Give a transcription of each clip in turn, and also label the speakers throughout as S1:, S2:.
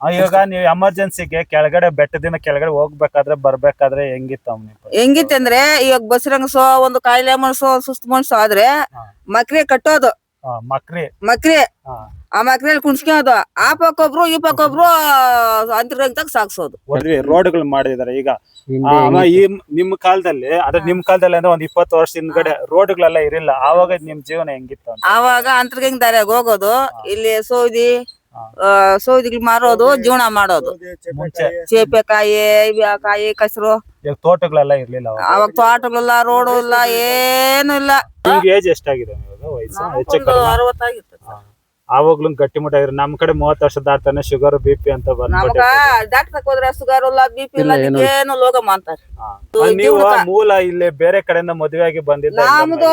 S1: ಆ, ಇವಾಗ ನೀವು ಎಮರ್ಜೆನ್ಸಿಗೆ ಕೆಳಗಡೆ ಬೆಟ್ಟದಿಂದ ಕೆಳಗಡೆ ಹೋಗ್ಬೇಕಾದ್ರೆ ಬರ್ಬೇಕಾದ್ರೆ ಹೆಂಗಿತ್ತು ಹೆಂಗಿತ್ತ
S2: ಅಂದ್ರೆ ಇವಾಗ ಬಸರಂಗಸೋ ಒಂದು ಕಾಯಿಲೆ ಮನಸೋ ಸುಸ್ತು ಮನ್ಸೋ ಆದ್ರೆ ಮಕ್ರಿ ಕಟ್ಟೋದು.
S1: ಮಕ್ರಿ.
S2: ಮಕ್ರಿ. ಆ ಮಕ್ರಿಯಲ್ಲಿ ಕುಣ್ಸ್ಕೊಳೋದು. ಆ ಪಕ್ಕೊಬ್ರು ಈ ಪಕ್ಕೊಬ್ರು ಅಂತರ್ಗಂತಾಗ ಸಾಕ್ಸೋದು.
S1: ರೋಡ್ಗಳು ಮಾಡಿದಾರೆ. ಈಗ ಈ ನಿಮ್ ಕಾಲದಲ್ಲಿ ಅದ್ರ ನಿಮ್ ಕಾಲದಲ್ಲಿ ಅಂದ್ರೆ ಒಂದ್ ಇಪ್ಪತ್ತು ವರ್ಷ ಹಿಂದ್ಗಡೆ ರೋಡ್ಗಳೆಲ್ಲ ಇರಿಲ್ಲ. ಆವಾಗ ನಿಮ್ ಜೀವನ ಹೆಂಗಿತ್ತು ಅಂತ?
S2: ಆವಾಗ ಅಂತರ್ಗಂಗ್ ದಾರಿಯಾಗ ಹೋಗೋದು ಇಲ್ಲಿ ಸೌದಿ ಸೌದಿಗಳು ಮಾರೋದು ಜೀವನ ಮಾಡೋದು
S1: ಮುಂಚೆ.
S2: ಚೇಪೆಕಾಯಿ. ಕಾಯಿ ಕಸರು.
S1: ಈಗ ತೋಟಗಳೆಲ್ಲ ಇರ್ಲಿಲ್ಲ ಅವಾಗ.
S2: ತೋಟಗಳಿಲ್ಲ ರೋಡು ಇಲ್ಲ ಏನು ಇಲ್ಲ.
S1: ನಿಮ್ಗೆ ಏಜ್ ಎಷ್ಟಾಗಿದೆ ಇವಾಗ ವಯಸ್ಸು ಹೆಚ್ಚು
S2: ಒಂದು
S1: ಕಡಿಮೆ
S2: ಅರವತ್ತಾಗಿತ್ತು
S1: ಆವಾಗ್ಲೂ ಗಟ್ಟಿ ಮುಟ್ಟ ನಮ್ ಕಡೆ ಮೂವತ್ತು ವರ್ಷ ದಾಟ್ತಾನೆ ಶುಗರ್ ಬಿ ಪಿ ಅಂತ
S2: ನಮಗ
S1: ಬಂದ್ಬಿಟ್ಟು
S2: ಡಾಕ್ಟರ್ ಹೋದ್ರೆ ಶುಗರ್ ಇಲ್ಲ ಬಿ ಪಿ ಇಲ್ಲ
S3: ಇಲ್ಲ, ಏನು
S2: ಏನು ಲೋಗಮ್ಮ ಅಂತಾರೆ
S1: ಹಾ.
S2: ಇದು
S1: ನೀವು
S2: ಜೀವನಕ್ಕ.
S1: ಮೂಲ ಇಲ್ಲಿ ಬೇರೆ ಕಡೆಯಿಂದ ಮದುವೆ ಆಗಿ ಬಂದಿದ್ದ
S2: ನಮ್ದು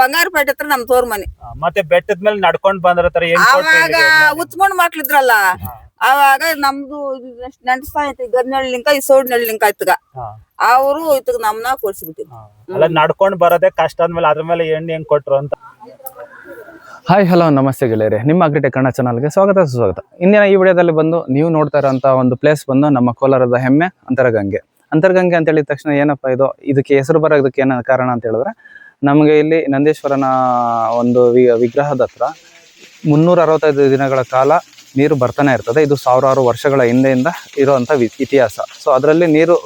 S2: ಬಂಗಾರಪೇಟೆ ಹತ್ರ ನಮ್ ತೋರ್ ಮನೆ
S1: ಮತ್ತೆ ಬೆಟ್ಟದ ಮೇಲೆ ನಡ್ಕೊಂಡ್ ಬಂದಿರ್ತಾರೆ ತರ ಕೊಟ್ರು
S2: ಅವಾಗ
S1: ಇಲ್ಲಿಗೆ?
S2: ಉಚ್ಕೊಂಡ್ ಮಕ್ಳಿದ್ರಲ್ಲ
S1: ಹಾ.
S2: ಅವಾಗ ನಮ್ದು ನೆಂಟಸ ಐತಿ ಗದ್ನಳ್ಳಿಂಕ ಈ ಸೋಡ್ನಳ್ಳಿಂಕ ಲಿಂಕ
S1: ಹಾ,
S2: ಅವರು ಇತ್ತಗ ನಮ್ನ ಕೊಡ್ಸಿಬಿಟ್ಟಿದ್ರು
S1: ಹಾ. ಅಲ್ಲ ನಡ್ಕೊಂಡ್ ಬರೋದೇ ಕಷ್ಟ ಅಂದ್ಮೇಲೆ ಅದ್ರ ಮೇಲೆ ಎಣ್ಣೆ ಹೆಂಗ್ ಕೊಟ್ರು ಅಂತ
S3: ಹಾಯ್ ಹಲೋ ನಮಸ್ತೆ ಗೆಳೆಯರೆ. ನಿಮ್ಮ ಅಗ್ರಿಟೆಕ್ ಕನ್ನಡ ಚಾನಲ್ಗೆ ಸ್ವಾಗತ, ಸುಸ್ವಾಗತ. ಇಂದಿನ ಈ ವಿಡಿಯೋದಲ್ಲಿ ಬಂದು ನೀವು ನೋಡ್ತಾ ಇರೋಂಥ ಒಂದು ಪ್ಲೇಸ್ ಬಂದು ನಮ್ಮ ಕೋಲಾರದ ಹೆಮ್ಮೆ, ಅಂತರಗಂಗೆ. ಅಂತರಗಂಗೆ ಅಂತ ಹೇಳಿದ ತಕ್ಷಣ ಏನಪ್ಪ ಇದು? ಇದಕ್ಕೆ ಹೆಸರು ಬರೋದಕ್ಕೆ ಏನ ಕಾರಣ ಅಂತ ಹೇಳಿದ್ರೆ, ನಮಗೆ ಇಲ್ಲಿ ನಂದೀಶ್ವರನ ಒಂದು ವಿಗ್ರಹದ ಹತ್ರ ಮುನ್ನೂರ ದಿನಗಳ ಕಾಲ ನೀರು ಬರ್ತಾನೆ ಇರ್ತದೆ. ಇದು ಸಾವಿರಾರು ವರ್ಷಗಳ ಹಿಂದೆಯಿಂದ ಇರುವಂಥ ಇತಿಹಾಸ. ಸೊ ಅದರಲ್ಲಿ ನೀರು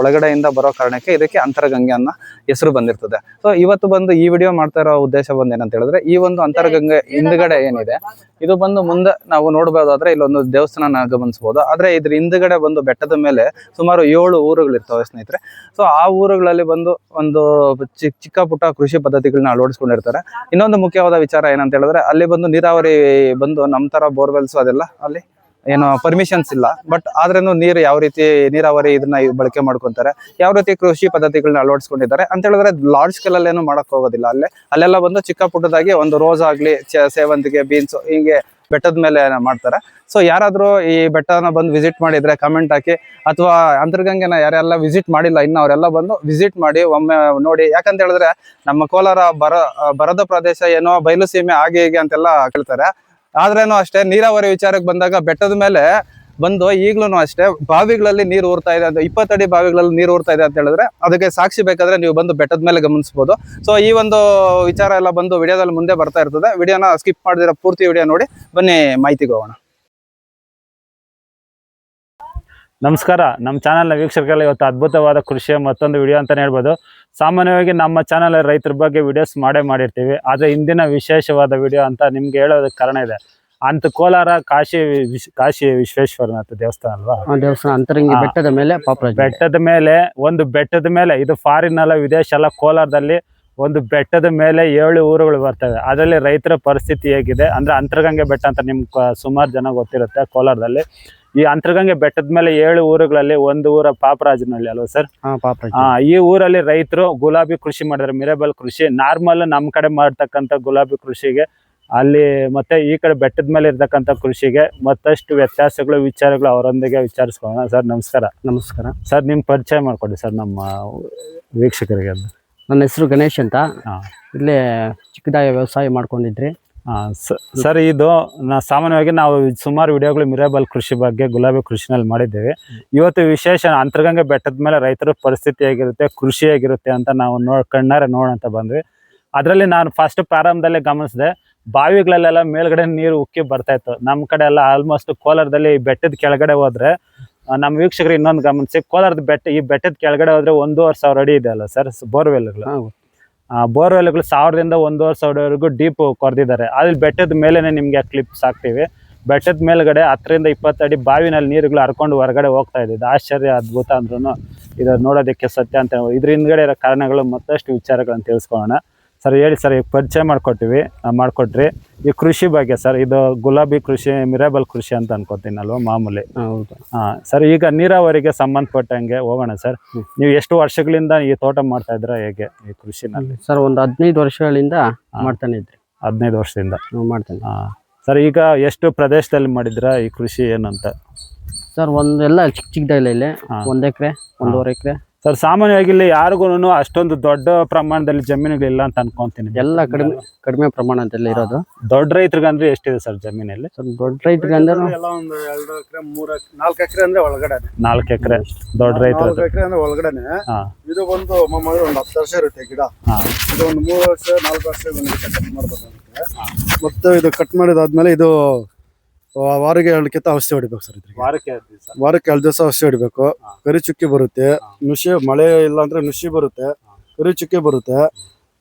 S3: ಒಳಗಡೆಯಿಂದ ಬರೋ ಕಾರಣಕ್ಕೆ ಇದಕ್ಕೆ ಅಂತರಗಂಗೆ ಅನ್ನೋ ಹೆಸರು ಬಂದಿರ್ತದೆ. ಸೊ ಇವತ್ತು ಬಂದು ಈ ವಿಡಿಯೋ ಮಾಡ್ತಾ ಇರೋ ಉದ್ದೇಶ ಬಂದು ಏನಂತ ಹೇಳಿದ್ರೆ ಈ ಒಂದು ಅಂತರಗಂಗೆ ಹಿಂದ್ಗಡೆ ಏನಿದೆ ಇದು ಬಂದು ಮುಂದೆ ನಾವು ನೋಡಬಹುದಾದ್ರೆ ಇಲ್ಲೊಂದು ದೇವಸ್ಥಾನ ಗಮನಿಸಬಹುದು ಆದ್ರೆ ಇದ್ರ ಹಿಂದ್ಗಡೆ ಬಂದು ಬೆಟ್ಟದ ಮೇಲೆ ಸುಮಾರು ಏಳು ಊರುಗಳಿರ್ತವೆ ಸ್ನೇಹಿತರೆ. ಸೊ ಆ ಊರುಗಳಲ್ಲಿ ಬಂದು ಒಂದು ಚಿಕ್ಕ ಚಿಕ್ಕ ಪುಟ್ಟ ಕೃಷಿ ಪದ್ಧತಿಗಳನ್ನ ಅಳವಡಿಸ್ಕೊಂಡಿರ್ತಾರೆ. ಇನ್ನೊಂದು ಮುಖ್ಯವಾದ ವಿಚಾರ ಏನಂತ ಹೇಳಿದ್ರೆ ಅಲ್ಲಿ ಬಂದು ನೀರಾವರಿ ಬಂದು ನಮ್ಮ ತರ ಬೋರ್ವೆಲ್ಸ್ ಅದೆಲ್ಲ ಅಲ್ಲಿ ಏನು ಪರ್ಮಿಷನ್ಸ್ ಇಲ್ಲ. ಬಟ್ ಆದ್ರೂ ನೀರು ಯಾವ ರೀತಿ ನೀರಾವರಿ ಇದನ್ನ ಬಳಕೆ ಮಾಡ್ಕೊಂತಾರೆ, ಯಾವ ರೀತಿ ಕೃಷಿ ಪದ್ಧತಿಗಳನ್ನ ಅಳವಡಿಸ್ಕೊಂಡಿದ್ದಾರೆ ಅಂತ ಹೇಳಿದ್ರೆ ಲಾರ್ಜ್ ಸ್ಕೇಲ್ ಅಲ್ಲಿ ಏನು ಮಾಡಕ್ ಹೋಗೋದಿಲ್ಲ. ಅಲ್ಲೇ, ಅಲ್ಲೆಲ್ಲ ಬಂದು ಚಿಕ್ಕ ಪುಟ್ಟದಾಗಿ ಒಂದು ರೋಸ್ ಆಗ್ಲಿ ಸೇವಂತಿಗೆ ಬೀನ್ಸ್ ಹಿಂಗೆ ಬೆಟ್ಟದ ಮೇಲೆ ಮಾಡ್ತಾರೆ. ಸೊ ಯಾರಾದರೂ ಈ ಬೆಟ್ಟನ ಬಂದು ವಿಸಿಟ್ ಮಾಡಿದ್ರೆ ಕಮೆಂಟ್ ಹಾಕಿ, ಅಥವಾ ಅಂತರ್ಗಂಗೆನ ಯಾರೆಲ್ಲ ವಿಸಿಟ್ ಮಾಡಿಲ್ಲ, ಇನ್ನು ಅವರೆಲ್ಲ ಬಂದು ವಿಸಿಟ್ ಮಾಡಿ, ಒಮ್ಮೆ ನೋಡಿ. ಯಾಕಂತ ಹೇಳಿದ್ರೆ ನಮ್ಮ ಕೋಲಾರ ಬರ, ಬರದ ಪ್ರದೇಶ ಏನೋ ಬಯಲು ಸೀಮೆ ಹಾಗೆ ಹೀಗೆ ಅಂತೆಲ್ಲ ಕೇಳ್ತಾರೆ. ಆದ್ರೇನು ಅಷ್ಟೇ ನೀರಾವರಿ ವಿಚಾರಕ್ಕೆ ಬಂದಾಗ ಬೆಟ್ಟದ ಮೇಲೆ ಬಂದು ಈಗ್ಲೂ ಅಷ್ಟೇ ಬಾವಿಗಳಲ್ಲಿ ನೀರು ಊರ್ತಾ ಇದೆ ಅಂತ ಇಪ್ಪತ್ತಡಿ ಬಾವಿಗಳಲ್ಲಿ ನೀರು ಊರ್ತಾ ಇದೆ ಅಂತ ಹೇಳಿದ್ರೆ ಅದಕ್ಕೆ ಸಾಕ್ಷಿ ಬೇಕಾದ್ರೆ ನೀವು ಬಂದು ಬೆಟ್ಟದ ಮೇಲೆ ಗಮನಿಸಬಹುದು ಸೊ ಈ ಒಂದು ವಿಚಾರ ಎಲ್ಲ ಬಂದು ವಿಡಿಯೋದಲ್ಲಿ ಮುಂದೆ ಬರ್ತಾ ಇರ್ತದೆ. ವಿಡಿಯೋನ ಸ್ಕಿಪ್ ಮಾಡಿದಿರೋ ಪೂರ್ತಿ ವಿಡಿಯೋ ನೋಡಿ. ಬನ್ನಿ ಮಾಹಿತಿಗೆ ಹೋಗೋಣ.
S1: ನಮಸ್ಕಾರ. ನಮ್ಮ ಚಾನಲ್ನ ವೀಕ್ಷಕರಲ್ಲಿ ಇವತ್ತು ಅದ್ಭುತವಾದ ಕೃಷಿಯ ಮತ್ತೊಂದು ವಿಡಿಯೋ ಅಂತಲೇ ಹೇಳ್ಬೋದು. ಸಾಮಾನ್ಯವಾಗಿ ನಮ್ಮ ಚಾನಲ್ ರೈತರ ಬಗ್ಗೆ ವಿಡಿಯೋಸ್ ಮಾಡೇ ಮಾಡಿರ್ತೀವಿ. ಆದರೆ ಇಂದಿನ ವಿಶೇಷವಾದ ವಿಡಿಯೋ ಅಂತ ನಿಮ್ಗೆ ಹೇಳೋದಕ್ಕೆ ಕಾರಣ ಇದೆ. ಅಂತ ಕೋಲಾರ ಕಾಶಿ ಕಾಶಿ ವಿಶ್ವೇಶ್ವರನಾಥ ದೇವಸ್ಥಾನ ಅಲ್ವಾ?
S4: ದೇವಸ್ಥಾನ ಅಂತರಂಗಿ ಬೆಟ್ಟದ ಮೇಲೆ ಪಾಪ
S1: ಬೆಟ್ಟದ ಮೇಲೆ ಒಂದು ಬೆಟ್ಟದ ಮೇಲೆ ಇದು ಫಾರಿನ್ ಅಲ್ಲ ವಿದೇಶ ಅಲ್ಲ ಕೋಲಾರದಲ್ಲಿ ಒಂದು ಬೆಟ್ಟದ ಮೇಲೆ ಏಳು ಊರುಗಳು ಬರ್ತವೆ. ಅದರಲ್ಲಿ ರೈತರ ಪರಿಸ್ಥಿತಿ ಹೇಗಿದೆ? ಅಂದ್ರೆ ಅಂತರಗಂಗೆ ಬೆಟ್ಟ ಅಂತ ನಿಮ್ಗೆ ಸುಮಾರು ಜನ ಗೊತ್ತಿರುತ್ತೆ ಕೋಲಾರದಲ್ಲಿ. ಈ ಅಂತರ್ಗಂಗೆ ಬೆಟ್ಟದ ಮೇಲೆ ಏಳು ಊರುಗಳಲ್ಲಿ ಒಂದು ಊರ ಪಾಪರಾಜನಹಳ್ಳಿ ಅಲ್ವಾ ಸರ್?
S4: ಹಾ
S1: ಈ ಊರಲ್ಲಿ ರೈತರು ಗುಲಾಬಿ ಕೃಷಿ ಮಾಡಿದ್ರೆ ಮಿರೇಬಲ್ ಕೃಷಿ. ನಾರ್ಮಲ್ ನಮ್ಮ ಕಡೆ ಮಾಡ್ತಕ್ಕಂಥ ಗುಲಾಬಿ ಕೃಷಿಗೆ ಅಲ್ಲಿ ಮತ್ತೆ ಈ ಕಡೆ ಬೆಟ್ಟದ ಮೇಲೆ ಇರ್ತಕ್ಕಂಥ ಕೃಷಿಗೆ ಮತ್ತಷ್ಟು ವ್ಯತ್ಯಾಸಗಳು ವಿಚಾರಗಳು ಅವರೊಂದಿಗೆ ವಿಚಾರಿಸ್ಕೊಳ್ಳೋಣ. ಸರ್ ನಮಸ್ಕಾರ.
S4: ನಮಸ್ಕಾರ.
S1: ಸರ್ ನಿಮ್ಮ ಪರಿಚಯ ಮಾಡಿಕೊಡಿ ಸರ್ ನಮ್ಮ ವೀಕ್ಷಕರಿಗೆ
S4: ನನ್ನ ಹೆಸರು ಗಣೇಶ್ ಅಂತ. ಇಲ್ಲೇ ಚಿಕ್ಕದಾಗಿ ವ್ಯವಸಾಯ ಮಾಡ್ಕೊಂಡಿದ್ರಿ.
S1: ಸರ್, ಇದು ನಾ ಸಾಮಾನ್ಯವಾಗಿ ನಾವು ಸುಮಾರು ವಿಡಿಯೋಗಳು ಮಿರೇಬಲ್ ಕೃಷಿ ಬಗ್ಗೆ, ಗುಲಾಬಿ ಕೃಷಿನಲ್ಲಿ ಮಾಡಿದ್ದೇವೆ. ಇವತ್ತು ವಿಶೇಷ ಅಂತರ್ಗಂಗೆ ಬೆಟ್ಟದ ಮೇಲೆ ರೈತರ ಪರಿಸ್ಥಿತಿ ಹೇಗಿರುತ್ತೆ, ಕೃಷಿ ಹೇಗಿರುತ್ತೆ ಅಂತ ನಾವು ನೋಡ್ ಕಣ್ಣಾರೆ ನೋಡಂತ ಬಂದ್ವಿ. ಅದರಲ್ಲಿ ನಾನು ಫಸ್ಟ್ ಪ್ರಾರಂಭದಲ್ಲೇ ಗಮನಿಸಿದೆ, ಬಾವಿಗಳಲ್ಲೆಲ್ಲ ಮೇಲ್ಗಡೆ ನೀರು ಉಕ್ಕಿ ಬರ್ತಾ ಇತ್ತು. ನಮ್ಮ ಕಡೆ ಎಲ್ಲ ಆಲ್ಮೋಸ್ಟ್ ಕೋಲಾರದಲ್ಲಿ ಬೆಟ್ಟದ ಕೆಳಗಡೆ ಹೋದ್ರೆ ನಮ್ಮ ವೀಕ್ಷಕರು ಇನ್ನೊಂದು ಗಮನಿಸಿ, ಕೋಲಾರದ ಬೆಟ್ಟ, ಈ ಬೆಟ್ಟದ ಕೆಳಗಡೆ ಹೋದ್ರೆ ಒಂದೂವರೆ ಸಾವಿರ ಅಡಿ ಇದೆ ಅಲ್ಲ ಸರ್ ಬೋರ್ವೆಲ್ಗಳು. ಬೋರ್ವೆಲ್ಗಳು ಸಾವಿರದಿಂದ ಒಂದೂವರೆ ಸಾವಿರವರೆಗೂ ಡೀಪ್ ಕೊರೆದಿದ್ದಾರೆ. ಅಲ್ಲಿ ಬೆಟ್ಟದ ಮೇಲೇ ನಿಮಗೆ ಕ್ಲಿಪ್ಸ್ ಹಾಕ್ತೀವಿ. ಬೆಟ್ಟದ ಮೇಲ್ಗಡೆ ಹತ್ತರಿಂದ ಇಪ್ಪತ್ತು ಅಡಿ ಬಾವಿನಲ್ಲಿ ನೀರುಗಳು ಹರ್ಕೊಂಡು ಹೊರಗಡೆ ಹೋಗ್ತಾ ಇದೆ ಆಶ್ಚರ್ಯ ಅದ್ಭುತ ಅಂದ್ರೂ ಇದು ನೋಡೋದಕ್ಕೆ ಸತ್ಯ ಅಂತ ಇದ್ರ ಹಿಂದ್ಗಡೆ ಇರೋ ಕಾರಣಗಳು ಮತ್ತಷ್ಟು ವಿಚಾರಗಳನ್ನು ತಿಳಿಸ್ಕೊಳ್ಳೋಣ. ಸರ್ ಹೇಳಿ ಸರ್ ಈಗ ಪರಿಚಯ ಮಾಡ್ಕೊಟ್ಟಿವಿ ಮಾಡಿಕೊಟ್ರಿ. ಈ ಕೃಷಿ ಬಗ್ಗೆ ಸರ್ ಇದು ಗುಲಾಬಿ ಕೃಷಿ ಮಿರೇಬಲ್ ಕೃಷಿ ಅಂತ ಅನ್ಕೋತೀನಲ್ವ ಮಾಮೂಲಿ?
S4: ಹೌದು.
S1: ಹಾಂ ಸರ್ ಈಗ ನೀರಾವರಿಗೆ ಸಂಬಂಧಪಟ್ಟಂಗೆ ಹೋಗೋಣ ಸರ್. ನೀವು ಎಷ್ಟು ವರ್ಷಗಳಿಂದ ಈ ತೋಟ ಮಾಡ್ತಾ ಇದ್ರ ಹೇಗೆ ಈ ಕೃಷಿನಲ್ಲಿ?
S4: ಸರ್ ಒಂದು ಹದಿನೈದು ವರ್ಷಗಳಿಂದ ಮಾಡ್ತಾನೆ ಇದ್ರಿ.
S1: ಹದಿನೈದು ವರ್ಷದಿಂದ.
S4: ಮಾಡ್ತೇನೆ.
S1: ಹಾ. ಸರ್ ಈಗ ಎಷ್ಟು ಪ್ರದೇಶದಲ್ಲಿ ಮಾಡಿದ್ರ ಈ ಕೃಷಿ ಏನಂತ?
S4: ಸರ್ ಒಂದೆಲ್ಲ ಚಿಕ್ಕ ಚಿಕ್ಕದಾಗಿಲ್ಲ ಇಲ್ಲಿ ಒಂದು ಎಕರೆ ಒಂದೂವರೆ ಎಕರೆ.
S1: ಸರ್ ಸಾಮಾನ್ಯವಾಗಿ ಇಲ್ಲಿ ಯಾರಿಗೂ ಅಷ್ಟೊಂದು ದೊಡ್ಡ ಪ್ರಮಾಣದಲ್ಲಿ ಜಮೀನುಗಳಿಲ್ಲ ಅಂತ ಅನ್ಕೊಂತೀನಿ.
S4: ಎಲ್ಲ ಕಡಿಮೆ ಕಡಿಮೆ ಪ್ರಮಾಣದಲ್ಲಿ ಇರೋದು.
S1: ದೊಡ್ಡ ರೈತರಿಗಂದ್ರೆ ಎಷ್ಟಿದೆ ಸರ್ ಜಮೀನಲ್ಲಿ?
S4: ದೊಡ್ಡ ರೈತರಿಗಂದ್ರೆ
S5: ಎಲ್ಲ ಒಂದು ಎರಡು ಎಕರೆ ಮೂರ್ ನಾಲ್ಕು ಎಕರೆ ಅಂದ್ರೆ ಒಳಗಡೆ
S1: ನಾಲ್ಕು ಎಕರೆ ದೊಡ್ಡ ರೈತರು
S5: ನಾಲ್ಕು ಎಕರೆ ಅಂದ್ರೆ ಒಳಗಡೆನೆ.
S1: ಹಾ.
S5: ಇದು ಬಂದು ಮಾಮೂಲಿ ಒಂದು ಹತ್ತು ವರ್ಷ ಇರುತ್ತೆ ಗಿಡ. ಇದು ಒಂದು ಮೂರು ವರ್ಷ ನಾಲ್ಕು ವರ್ಷ ಒಂದು ಕಟ್ ಮಾಡ್ಬೇಕಾಗುತ್ತೆ ಮತ್ತೆ ಇದು ಕಟ್ ಮಾಡಿದಾದ್ಮೇಲೆ ಇದು ವಾ- ವಾರಿಗೆ ಎರಡು ಕಿತ್ತ ಔಷಧಿ ಹೊಡಿಬೇಕು ಸರ್ ಇದ್ರಿಗೆ.
S1: ವಾರಕ್ಕೆ ಎರಡು ದಿವಸ.
S5: ವಾರಕ್ಕೆ ಎರಡು ದಿವಸ ಔಷಧಿ ಹೊಡಿಬೇಕು. ಕರಿ ಚುಕ್ಕಿ ಬರುತ್ತೆ. ನುಷಿ ಮಳೆ ಇಲ್ಲ ಅಂದ್ರೆ ನುಷಿ ಬರುತ್ತೆ. ಕರಿ ಚುಕ್ಕಿ ಬರುತ್ತೆ.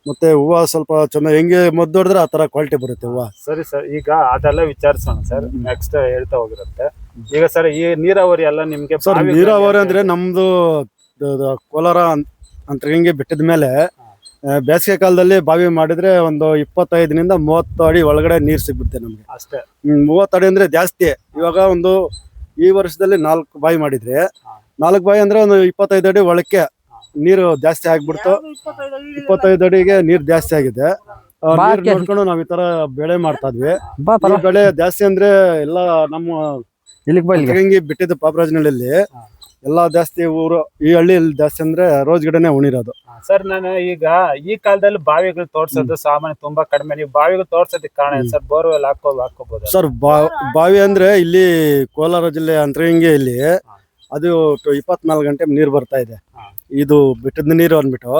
S5: ಮತ್ತೆ ಹೂವ ಸ್ವಲ್ಪ ಚೆನ್ನಾಗಿ ಹೆಂಗೆ ಮದ್ದು ಹೊಡೆದ್ರೆ ಆ ತರ ಕ್ವಾಲಿಟಿ ಬರುತ್ತೆ ಹೂವ.
S1: ಸರಿ ಸರ್ ಈಗ ಅದೆಲ್ಲ ವಿಚಾರಿಸೋಣ ಸರ್. ನೆಕ್ಸ್ಟ್ ಹೇಳ್ತಾ ಹೋಗಿರುತ್ತೆ. ಈಗ ಸರ್ ಈ ನೀರಾವರಿ ಎಲ್ಲ ನಿಮ್ಗೆ
S5: ಸರ್
S1: ಬಾವಿಗಳಲ್ಲಿ
S5: ನೀರಾವರಿ ಅಂದ್ರೆ ನಮ್ದು ದ- ದ- ಕೋಲಾರ ಅಂತ- ಅಂತರಗಂಗೆ ಬೆಟ್ಟದ ಮೇಲೆ ಬೇಸಿಗೆ ಕಾಲದಲ್ಲಿ ಬಾವಿ ಮಾಡಿದ್ರೆ ಒಂದು ಇಪ್ಪತ್ತೈದರಿಂದ ಮೂವತ್ತು ಅಡಿ ಒಳಗಡೆ ನೀರು ಸಿಗ್ಬಿಡುತ್ತೆ ನಮ್ಗೆ.
S1: ಅಷ್ಟೇ.
S5: ಮೂವತ್ತು ಅಡಿ ಅಂದ್ರೆ ಜಾಸ್ತಿ. ಇವಾಗ ಒಂದು ಈ ವರ್ಷದಲ್ಲಿ ನಾಲ್ಕು ಬಾವಿ ಮಾಡಿದ್ರೆ ನಾಲ್ಕು ಬಾವಿ ಅಂದ್ರೆ ಒಂದು ಇಪ್ಪತ್ತೈದು ಅಡಿ ಒಳಕ್ಕೆ ನೀರು ಜಾಸ್ತಿ ಆಗ್ಬಿಡ್ತು. ಇಪ್ಪತ್ತೈದು ಅಡಿಗೆ ನೀರು ಜಾಸ್ತಿ ಆಗಿದೆ. ನೀರ್ ನೋಡ್ಕೊಂಡು ನಾವ್ ಈ ತರ ಬೆಳೆ ಮಾಡ್ತಾ ಇದ್ವಿ. ಈ ಬೆಳೆ ಜಾಸ್ತಿ ಅಂದ್ರೆ ಎಲ್ಲ ನಮ್ಮ
S4: ಇಲ್ಲಿಗೆ
S5: ಬಿಟ್ಟಿದ್ದು ಪಾಪರಾಜನಹಳ್ಳಿಯಲ್ಲಿ ಎಲ್ಲಾ ಜಾಸ್ತಿ ಊರು ಈ ಹಳ್ಳಿಯಲ್ಲಿ ಜಾಸ್ತಿ ಅಂದ್ರೆ ರೋಜ್ ಗಿಡನೇ ಉಣಿರೋದು.
S1: ಸರ್ ನಾನು ಈಗ ಈ ಕಾಲದಲ್ಲಿ ಬಾವಿಗಳು ತೋರ್ಸೋದು ಸಾಮಾನ್ಯ ತುಂಬಾ ಕಡಿಮೆ. ನೀವು ಬಾವಿಗಳು ತೋರ್ಸೋದಕ್ಕೆ ಕಾರಣ ಏನು ಸರ್? ಬೋರ್ವೆಲ್ ಹಾಕೋ ಹಾಕೋಬಹುದು
S5: ಸರ್ ಬಾ- ಬಾವಿ ಅಂದ್ರೆ ಇಲ್ಲಿ ಕೋಲಾರ ಜಿಲ್ಲೆ ಅಂತರಗಂಗೆಯಲ್ಲಿ ಅದು ಇಪ್ಪತ್ನಾಲ್ಕು ಗಂಟೆ ನೀರು ಬರ್ತಾ ಇದೆ.
S1: ಹಾ.
S5: ಇದು ಬಿಟ್ಟದ ನೀರು ಅಂದ್ಬಿಟ್ಟು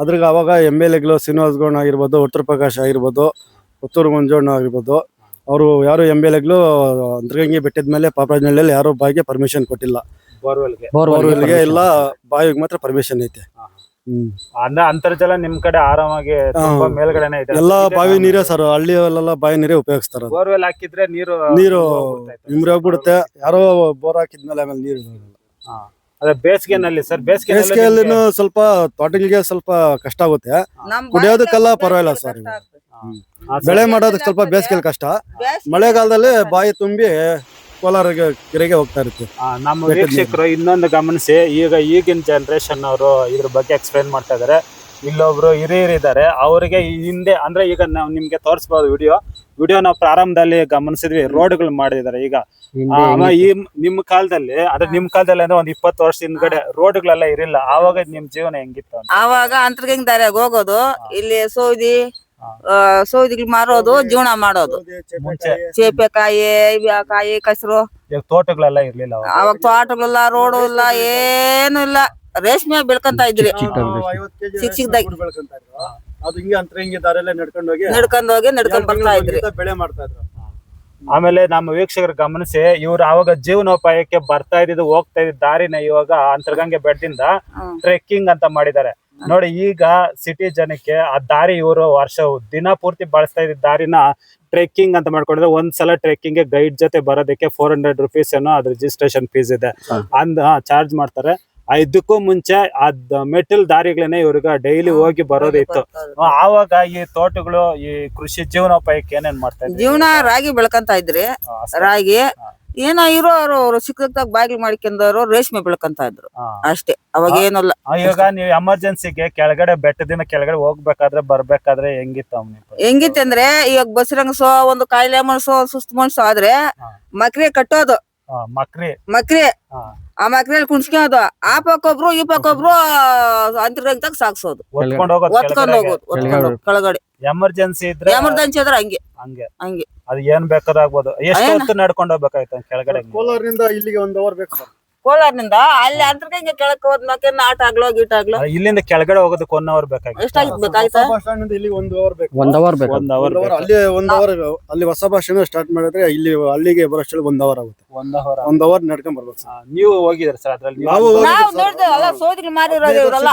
S5: ಅದ್ರಾಗ ಅವಾಗ ಎಂ ಎಲ್ ಎಗಳು ಶ್ರೀನಿವಾಸ್ ಗೌಡ ಆಗಿರ್ಬೋದು ಉತ್ತರ ಪ್ರಕಾಶ್ ಆಗಿರ್ಬೋದು ಪುತ್ತೂರು ಮಂಜೋಣ ಆಗಿರ್ಬೋದು ಅವರು ಯಾರು ಎಂ ಎಲ್ ಎಗಳು ಅಂತರಗಂಗೆ ಬೆಟ್ಟದ ಮೇಲೆ ಪಾಪರಾಜನಹಳ್ಳಿಯಲ್ಲಿ ಯಾರು ಬಾಯಿಗೆ ಪರ್ಮಿಷನ್ ಕೊಟ್ಟಿಲ್ಲ.
S1: ಬೋರ್ವೆಲ್ಗೆ.
S5: ಬೋರ್ವೆಲ್ಗೆ ಎಲ್ಲ ಬಾವಿಗೆ ಮಾತ್ರ ಪರ್ಮಿಷನ್ ಐತೆ. ಹ್ಮ್.
S1: ಅಂದ್ರೆ ಅಂತರ್ಜಲ ನಿಮ್ ಕಡೆ ಆರಾಮಾಗಿ ತುಂಬಾ
S5: ಎಲ್ಲ
S1: ಮೇಲ್ಗಡೆನೆ ಇದೆ.
S5: ಎಲ್ಲಾ ಬಾವಿ ನೀರೇ ಸರ್ ಹಳ್ಳಿಯಲ್ಲೆಲ್ಲ ಬಾವಿ ನೀರೇ ಉಪಯೋಗಿಸ್ತಾರ
S1: ಬೋರ್ವೆಲ್ ಹಾಕಿದ್ರೆ ನೀರು
S5: ನೀರು. ನಿಮ್ರೆ ಹೋಗ್ಬಿಡುತ್ತೆ. ಯಾರೋ ಬೋರ್ ಹಾಕಿದ್ಮೇಲೆ ಆಮೇಲೆ ನೀರು.
S1: ಹಾ. ಅದೇ ಬೇಸಿಗೆನಲ್ಲಿ ಸರ್ ಬೇಸಿಗೆ
S5: ಬೇಸಿಗೆಯಲ್ಲಿನೂ ಸ್ವಲ್ಪ ತೋಟಗಳಿಗೆ ಸ್ವಲ್ಪ ಕಷ್ಟ ಆಗುತ್ತೆ. ಕುಡಿಯೋದಕ್ಕೆಲ್ಲ ಪರವಾಗಿಲ್ಲ ಸರ್. ಬೆಳೆ ಮಾಡೋದಕ್ಕೆ ಸ್ವಲ್ಪ ಬೇಸಿಗೆಯಲ್ಲಿ ಕಷ್ಟ. ಮಳೆಗಾಲದಲ್ಲಿ ಬಾಯಿ ತುಂಬಿ ಕೋಲಾರಗೆ ಕೆರೆಗೆ ಹೋಗ್ತಾ ಇರುತ್ತೆ.
S1: ಆ, ನಮ್ಮ ವೀಕ್ಷಕರು ಇನ್ನೊಂದು ಗಮನಿಸಿ ಈಗ ಈಗಿನ ಜನರೇಷನ್ ಅವರು ಇದ್ರ ಬಗ್ಗೆ ಎಕ್ಸ್ಪ್ಲೈನ್ ಮಾಡ್ತಾ ಇದಾರೆ. ಇಲ್ಲೊಬ್ರು ಹಿರಿಯರಿದ್ದಾರೆ ಅವರಿಗೆ ಹಿಂದೆ ಅಂದ್ರೆ ಈಗ ನಾವು ನಿಮ್ಗೆ ತೋರಿಸ್ಬೋದು ವಿಡಿಯೋ ವಿಡಿಯೋ ನಾವು ಪ್ರಾರಂಭದಲ್ಲಿ ಗಮನಿಸಿದ್ವಿ ರೋಡ್ಗಳು ಮಾಡಿದ್ದಾರೆ ಈಗ. ಆ, ಈ ನಿಮ್ಮ ಕಾಲದಲ್ಲಿ ಅಂದ್ರೆ ನಿಮ್ ಕಾಲದಲ್ಲಿ ಅಂದ್ರೆ ಒಂದ್ ಇಪ್ಪತ್ತು ವರ್ಷ ಹಿಂದ್ಗಡೆ ರೋಡ್ಗಳೆಲ್ಲ ಇರಲಿಲ್ಲ ಆವಾಗ ನಿಮ್ ಜೀವನ ಹೆಂಗಿತ್ತು ಅಂತ?
S2: ಆವಾಗ ಅಂತರ್ಗಂಗ್ ದಾರಿಯಾಗ ಹೋಗೋದು ಇಲ್ಲಿ ಸೌದಿ ಆ, ಸೌದಿಗಳು ಮಾರೋದು ಜೀವನ ಮಾಡೋದು.
S1: ಮುಂಚೆ.
S2: ಚೇಪೆಕಾಯಿ ಕಾಯಿ ಕಸರು.
S1: ಈಗ ತೋಟಗಳೆಲ್ಲ ಇರ್ಲಿಲ್ಲ ಅವಾಗ.
S2: ಅವಾಗ ತೋಟಗಳಿಲ್ಲ ರೋಡು ಇಲ್ಲ ಏನು ಇಲ್ಲ. ರೇಷ್ಮೆ ಬೆಳ್ಕೊಂತ ಇದ್ರಿ. ಚಿಕ್ಕ ಚಿಕ್ಕದಾಗಿ.
S5: ಅದು ಹಿಂಗೆ ಅಂತರ ಹಿಂಗೆ ದಾರಿಯಲ್ಲೇ ನಡ್ಕೊಂಡು ಹೋಗಿ
S2: ನಡ್ಕೊಂಡ್ ಹೋಗಿ ನಡ್ಕೊಂಡ್ ಬರ್ತಾ ಇದ್ರಿ.
S5: ಬೆಳೆ ಮಾಡ್ತಾ ಇದ್ರು
S1: ಆಮೇಲೆ ನಮ್ಮ ವೀಕ್ಷಕರು ಗಮನಿಸಿ ಇವ್ರು ಅವಾಗ ಜೀವನೋಪಾಯಕ್ಕೆ ಬರ್ತಾ ಇದ್ದಿದ್ದು ಹೋಗ್ತಾ ಇದ್ದ ದಾರಿನ ಇವಾಗ ಅಂತರ್ಗಂಗೆ ಬೆಟ್ಟದಿಂದ
S2: ಹ್ಮ್.
S1: ಟ್ರೆಕ್ಕಿಂಗ್ ಅಂತ ಮಾಡಿದ್ದಾರೆ. ನೋಡಿ ಈಗ ಸಿಟಿ ಜನಕ್ಕೆ ಆ ದಾರಿ ಇವರು ವರ್ಷ ದಿನ ಪೂರ್ತಿ ಬಳಸ್ತಾ ಇದ್ದ ದಾರಿನ ಟ್ರೆಕ್ಕಿಂಗ್ ಅಂತ ಮಾಡ್ಕೊಂಡ್ರೆ ಒಂದ್ಸಲ ಟ್ರೆಕ್ಕಿಂಗ್ ಗೈಡ್ ಜೊತೆ ಬರೋದಕ್ಕೆ ಫೋರ್ ಹಂಡ್ರೆಡ್ ರುಪೀಸ್ ಏನೋ ಅದ್ರ ರಿಜಿಸ್ಟ್ರೇಷನ್ ಫೀಸ್ ಇದೆ. ಅಂದ ಚಾರ್ಜ್ ಮಾಡ್ತಾರೆ. ಇದಕ್ಕೂ ಮುಂಚೆ ಅದ್ ಮೆಟಲ್ ದಾರಿಗಳೇನೆ ಇವ್ರಿಗೆ ಡೈಲಿ ಹೋಗಿ ಬರೋದಿತ್ತು ಆವಾಗ ಈ ತೋಟಗಳು ಈ ಕೃಷಿ ಜೀವನೋಪಾಯಕ್ಕೆ ಏನೇನ್ ಮಾಡ್ತಾರೆ
S2: ಜೀವನ ರಾಗಿ ಬೆಳ್ಕಂತ ಇದ್ರಿ. ರಾಗಿ ಏನೋ ಇರೋರು ಅವರು ಸಿಕ್ಕದಾಗ ಬಾಗಿಲು ಮಾಡ್ಕೊಂಡವ್ರು ರೇಷ್ಮೆ ಬೆಳಕಂತ ಇದ್ರು ಅಷ್ಟೇ ಅವಾಗ ಏನಲ್ಲ.
S1: ಇವಾಗ ನೀವು ಎಮರ್ಜೆನ್ಸಿಗೆ ಕೆಳಗಡೆ ಬೆಟ್ಟದಿಂದ ಕೆಳಗಡೆ ಹೋಗ್ಬೇಕಾದ್ರೆ ಬರ್ಬೇಕಾದ್ರೆ ಹೆಂಗಿತ್ತು ಅವ್ನಿಗೆ
S2: ಹೆಂಗಿತ್ತಂದ್ರೆ ಇವಾಗ ಬಸರಂಗಸೋ ಒಂದು ಕಾಯಿಲೆ ಮನ್ಸೋ ಸುಸ್ತು ಮನ್ಸೋ ಆದ್ರೆ
S1: ಹಾ.
S2: ಮಕ್ರಿ ಕಟ್ಟೋದು.
S1: ಮಕ್ರಿ.
S2: ಮಕ್ರಿ.
S1: ಹಾ.
S2: ಆ ಮಕ್ರಿಯಲ್ಲಿ ಕುಣ್ಸ್ಕೊಳೋದು ಆ ಪಕ್ಕೊಬ್ರು ಈ ಪಕ್ಕೊಬ್ರು ಅಂತರ್ಗಂತಾಗ ಸಾಕ್ಸೋದು
S1: ಒತ್ಕೊಂಡು ಹೋಗೋದು
S2: ಒತ್ಕೊಂಡ್ ಹೋಗೋದು ಒತ್ಕೊಂಡ್ ಹೋಗೋದು ಕೆಳಗಡೆ.
S1: ಎಮರ್ಜೆನ್ಸಿ ಇದ್ರೆ
S2: ಎಮರ್ಜೆನ್ಸಿ ಇದ್ರೆ ಹಂಗೆ.
S1: ಹಂಗೆ.
S2: ಹಂಗೆ.
S1: ಅದು ಏನ್ ಬೇಕಾದ್ರೂ ಆಗ್ಬೋದು. ಎಷ್ಟು? ಹೊತ್ತು ನಡ್ಕೊಂಡು ಹೋಗ್ಬೇಕಾಯ್ತು ಕೆಳಗಡೆ?
S5: ಕೋಲಾರದಿಂದ ಇಲ್ಲಿಗೆ ಒಂದು ಅವರ್ ಬೇಕು ಸರ್.
S2: ಕೋಲಾರ್ನಿಂದ? ಅಲ್ಲಿ ಅಂತರ್ಗಂಗೆ ಕೆಳಕ್ ಹೋದ್ಮ್ಯಾಕೆ ಆಟ ಆಗ್ಲೋ ಗೀಟ ಆಗ್ಲೋ?
S1: ಇಲ್ಲಿಂದ ಕೆಳಗಡೆ ಹೋಗೋದಕ್ಕೆ ಒನ್ ಅವರ್ ಬೇಕಾಗಿ
S2: ಎಷ್ಟಾಗಿತ್ತು ಬೇಕಾಯ್ತಾ
S5: ಬಸ್ ಸ್ಟ್ಯಾಂಡ್ ಇಂದ ಇಲ್ಲಿಗೆ ಒಂದು ಅವರ್ ಬೇಕು.
S4: ಒಂದ್ ಅವರ್ ಬೇಕು.
S1: ಒಂದ್ ಅವರ್
S5: ಅಲ್ಲಿ ಒಂದ್ ಅವರ್ ಅಲ್ಲಿ ಹೊಸ ಭಾಷೆ ಸ್ಟಾರ್ಟ್ ಮಾಡಿದ್ರೆ ಇಲ್ಲಿ ಅಲ್ಲಿಗೆ ಬರೋಷ್ಟರಲ್ಲಿ ಒಂದ್ ಅವರ್ ಆಗುತ್ತೆ.
S1: ಒಂದ್ ಅವರ್
S5: ಒಂದ್ ಅವರ್ ನಡ್ಕೊಂಡ್ ಬರ್ಬೇಕು ಸರ್.
S1: ನೀವು ಹೋಗಿದ್ರಿ ಸರ್ ಅದ್ರಲ್ಲಿ? ನೀವು?
S5: ನಾವು ನೋಡಿದ್ರೆ
S2: ನಾವ್ ಅಲ್ಲ ಮಾರಿರೋದು ಇವರೆಲ್ಲ?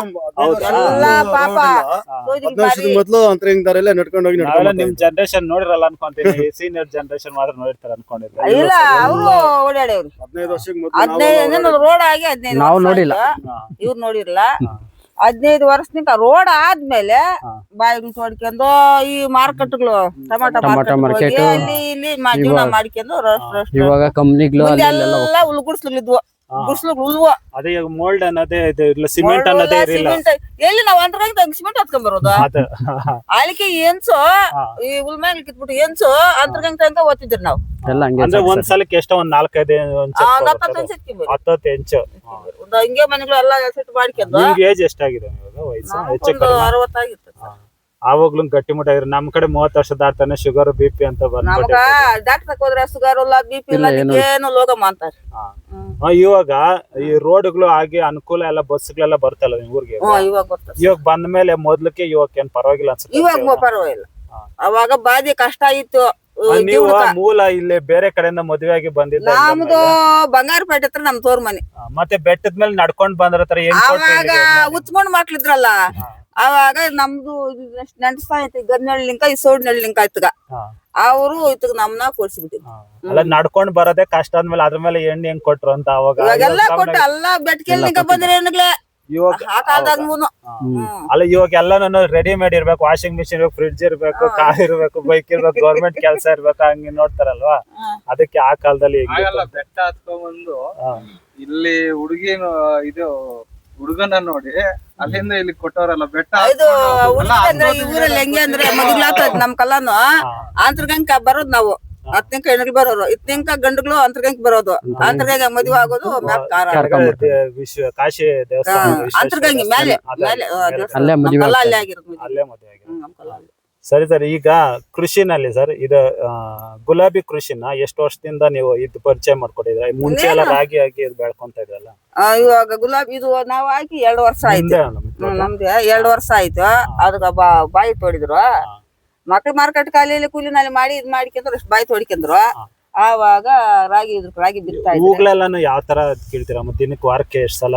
S2: ಎಲ್ಲ ಪಾಪ.
S5: ಹದಿನೈದು ವರ್ಷದ
S2: ಮಾರಿ
S5: ಮೊದ್ಲು ಅಂತ ಹಿಂಗ್ ದಾರಿಯಲ್ಲೇ ನಡ್ಕೊಂಡು ಹೋಗಿ
S1: ನಾವೆಲ್ಲ ನಿಮ್ ಜನರೇಷನ್ ನೋಡಿರಲ್ಲ ಅನ್ಕೊಂತೀನಿ. ಸೀನಿಯರ್ ಜನರೇಷನ್ ಮಾತ್ರ ನೋಡಿರ್ತಾರೆ ಅನ್ಕೊಂಡಿದ್ರೆ
S2: ಇಲ್ಲ ಅವರು ಓಡಾಡ್ಯವ್ರಿ
S5: ಹದಿನೈದು ವರ್ಷಕ್ಕೆ
S2: ಹದಿನೈದು ರೋಡ್ ಆಗಿ ಹದಿನೈದು
S4: ನಾವು ನೋಡಿಲ್ಲ.
S2: ಇವ್ರು ನೋಡಿರ್ಲ. ಹದಿನೈದು ವರ್ಷದಿಂದ ರೋಡ್ ಆದ್ಮೇಲೆ ಬಾಯಿ ತೋಡ್ಕೊಂಡು ಈ ಮಾರ್ಕೆಟ್ಗಳು ಟೊಮಾಟೊ
S4: ಟಮಾಟೊ
S2: ಮಾರ್ಕೆಟ್.
S4: market.
S2: ಅಲ್ಲಿ ಇಲ್ಲಿ ಮಾ- ಜೀವನ ಮಾಡ್ಕೊಂಡು
S4: ಇವಾಗ ಕಂಪ್ನಿಗಳು ಅಲ್ಲೆಲ್ಲ
S2: ಎಲ್ಲ ಗುಡ್ಸ್ಲು ಉಲ್ವ.
S1: ಅದೇ ಈಗ ಮೋಲ್ಡ್ ಅನ್ನೋದೇ ಇದು ಇಲ್ಲ ಸಿಮೆಂಟ್ ಅನ್ನೋದೇ ಇರಲಿಲ್ಲ.
S2: ಸಿಮೆಂಟ್ ಎಲ್ಲಿ ನಾವ್ ಅಂದ್ರಾಗ ಸಿಮೆಂಟ್ ಹತ್ಕೊಂಡ್ ಬರೋದು?
S1: ಅದ.
S2: ಅಲ್ಲಿಗೆ ಏನ್ಸು. ಈ ಉಲ್ಮ್ಯಾಗ ಕಿತ್ಬಿಟ್ಟು ಏನ್ಸು ಅಂತರ್ಗಂಗ್ ತಂಗ ಓದ್ತಿದ್ರಿ ನಾವು.
S4: ಎಲ್ಲ ಹಂಗೆ
S1: ಅಂದ್ರೆ ಒಂದ್ ಸಲಕ್ಕೆ ಎಷ್ಟೋ ಒಂದ್ ನಾಲ್ಕೈದು
S2: ಹತ್ತತ್ತು
S1: ಇಂಚು
S2: ಒಂದು ಹಂಗೆ ಮನೆಗಳು ಎಲ್ಲ ಸೆಟ್ ಮಾಡ್ಕೊಂಡು
S1: ನಿಮ್ಗೆ ಏಜ್ ಎಷ್ಟಾಗಿದೆ? ಇವಾಗ ವಯಸ್ಸು? ಹೆಚ್ಚು
S2: ಅರವತ್ತಾಗಿತ್ತು
S1: ಆವಾಗ್ಲೂ ಗಟ್ಟಿಮುಟ್ಟ ಇದ್ರು ನಮ್ ಕಡೆ ಮೂವತ್ತು ವರ್ಷ ದಾಟ್ತಾನೆ ಶುಗರ್ ಬಿ ಪಿ ಅಂತ
S2: ನಮಗ ಡಾಕ್ಟರ್ ಹೋದ್ರೆ ಶುಗರ್ ಇಲ್ಲ ಬಿ ಪಿ ಇಲ್ಲ
S4: ಇಲ್ಲ, ಏನು-
S2: ಏನು ಲೋಗಮ್ಮ ಅಂತಾರೆ
S1: ಹಾ. ಆ, ಇವಾಗ ಈ ರೋಡ್ಗಳು ಆಗಿ ಅನುಕೂಲ ಎಲ್ಲ ಬಸ್ಗಳೆಲ್ಲ ಬರ್ತಲ್ಲ ನಿಮ್ ಊರಿಗೆ
S2: ಹ್ಮ್ ಇವಾಗ ಬರ್ತದೆ.
S1: ಇವಾಗ ಬಂದ ಮೇಲೆ ಮೊದ್ಲಕ್ಕೆ ಇವಾಗ ಏನ್ ಪರವಾಗಿಲ್ಲ ಅನ್ಸುತ್ತೆ
S2: ಇವಾಗ ಮ- ಪರವಾಗಿಲ್ಲ.
S1: ಹಾ.
S2: ಅವಾಗ ಬಾದಿ ಕಷ್ಟ ಇತ್ತು
S1: ಆ, ನೀವು
S2: ಜೀವನಕ್ಕ.
S1: ಮೂಲ ಇಲ್ಲಿ ಬೇರೆ ಕಡೆಯಿಂದ ಮದುವೆ ಆಗಿ ಬಂದಿದ್ದ
S2: ನಮ್ದು ಬಂಗಾರಪೇಟೆ ಹತ್ರ ನಮ್ ತೋರ್ ಮನೆ
S1: ಮತ್ತೆ ಬೆಟ್ಟದ ಮೇಲೆ ನಡ್ಕೊಂಡ್ ಬಂದ್ರ ಹತ್ರ ಏನ್
S2: ಅವಾಗ ಉಚ್ಕೊಂಡ್ ಮಕ್ಳಿದ್ರಲ್ಲ ಅವಾಗ ನಮ್ದು ನೆಂಟಸ್ತಾ ಐತಿ ಲಿಂಕ ಈ ಸೋಡ್ನಳ್ಳಿಂಕ ಆಯ್ತಗ. ಅವರು ಇತ್ತಗ ನಮ್ನ ಕೊಡ್ಸಿಬಿಟ್ಟಿದ್ರು.
S1: ಅಲ್ಲ ನಡ್ಕೊಂಡ್ ಬರೋದೇ ಕಷ್ಟ ಅಂದ್ಮೇಲೆ ಅದ್ರ ಮೇಲೆ ಎಣ್ಣೆ ಹೆಂಗ್ ಕೊಟ್ರು ಅಂತ ಅವಾಗ
S2: ಇವಾಗೆಲ್ಲ
S1: ಇವಾಗ
S2: ಕೊಟ್ಟು ಎಲ್ಲ ಬೆಟ್ಕೆಲ್ನಿಂಕ ಬಂದ್ರೆ ಏನಾಗ್ಲೆ?
S1: ಇವಾಗ
S2: ಆ ಕಾಲದಾಗ
S1: ಅಲ್ಲ ಇವಾಗ ಎಲ್ಲಾನು ರೆಡಿಮೇಡ್ ಇರ್ಬೇಕು ವಾಷಿಂಗ್ ಮಿಷಿನ್ ಇರ್ಬೇಕು ಫ್ರಿಡ್ಜ್ ಇರ್ಬೇಕು ಕಾರ್ ಇರ್ಬೇಕು ಬೈಕ್ ಇರ್ಬೇಕು ಗೌರ್ಮೆಂಟ್ ಕೆಲಸ ಇರ್ಬೇಕು ಹಂಗೆ ನೋಡ್ತಾರಲ್ವಾ? ಅದಕ್ಕೆ ಆ ಕಾಲದಲ್ಲಿ?
S6: ಬೆಟ್ಟ ಹತ್ಕೊಂಡ್ಬಂದು. ಇಲ್ಲಿ ಹುಡುಗಿನ ಇದು ಹುಡುಗನ ನೋಡಿ ಅಲ್ಲಿಂದ ಇಲ್ಲಿ ಕೊಟ್ಟವರಲ್ಲ ಬೆಟ್ಟ
S2: ಇದು ಅಂದ್ರೆ ಊರಲ್ಲಿ ಹೆಂಗೆ ಅಂದ್ರೆ ಮದುಗ್ಲಾತ ನಮ್ ಕಲ್ಲಾನು. ಅಂತರ್ಗಂಕ ಬರೋದ್ ನಾವು. ಹತ್ತನಿಂಕ ಹೆಣ್ಗಳು ಬರೋರು. ಇತ್ತನಿಂಕ ಗಂಡುಗಳು ಅಂತರ್ಗಂಕ ಬರೋದು. ಅಂತರ್ಗಂಗ ಮದುವೆ ಆಗೋದು ಮ್ಯಾಕ್ ಕಾರ.
S1: ಕಾಶಿ
S2: ಅಂತರ್ಗಂಗಿ ಮೇಲೆ ಮೇಲೆ
S4: ಅಲ್ಲೇ ಮದುವೆ
S2: ಆಗಿರೋದು
S1: ಅಲ್ಲೇ ಮದುವೆ ಆಗಿರೋದು.
S2: ನಮ್ ಕಲ್ಲ.
S1: ಸರಿ ಸರ್ ಈಗ ಕೃಷಿನಲ್ಲಿ ಸರ್ ಇದು ಆ, ಗುಲಾಬಿ ಕೃಷಿನ ಎಷ್ಟು ವರ್ಷದಿಂದ ನೀವು ಇದು ಪರಿಚಯ ಮಾಡ್ಕೊಟ್ಟಿದ್ರೆ ಮುಂಚೆ ಎಲ್ಲ ರಾಗಿ ಆಗಿ ಇದು ಬೆಳ್ಕೊಂತ ಇದ್ರಲ್ಲ.
S2: ಆ, ಇವಾಗ ಗುಲಾಬಿ ಇದು ನಾವು ಹಾಕಿ ಎರಡು ವರ್ಷ ಆಯ್ತು. ನಮ್ಗೆ ನಮ್ದು ಎರಡು ವರ್ಷ ಆಯ್ತು. ಅದಕ್ಕ ಬಾ- ಬಾಯಿ ತೊಡಿದ್ರು. ಮಕ್ಳ ಮಾರ್ಕೆಟ್ ಕಾಲಿಯಲ್ಲಿ ಕೂಲಿನಲ್ಲಿ ಮಾಡಿ ಇದ್ ಮಾಡ್ಕೊಂಡ್ರು ಅಷ್ಟ್ ಬಾಯಿ ತೋಡ್ಕೊಂಡ್ರು. ಆವಾಗ ರಾಗಿ ಇದ್ರ ರಾಗಿ ಬಿತ್ತಾ ಇದ್ರು
S1: ಯಾವ ತರ ಕೀಳ್ತೀರಾ? ಮತ್ತೆ ದಿನಕ್ಕೆ ವಾರಕ್ಕೆ ಎಷ್ಟು ಸಲ?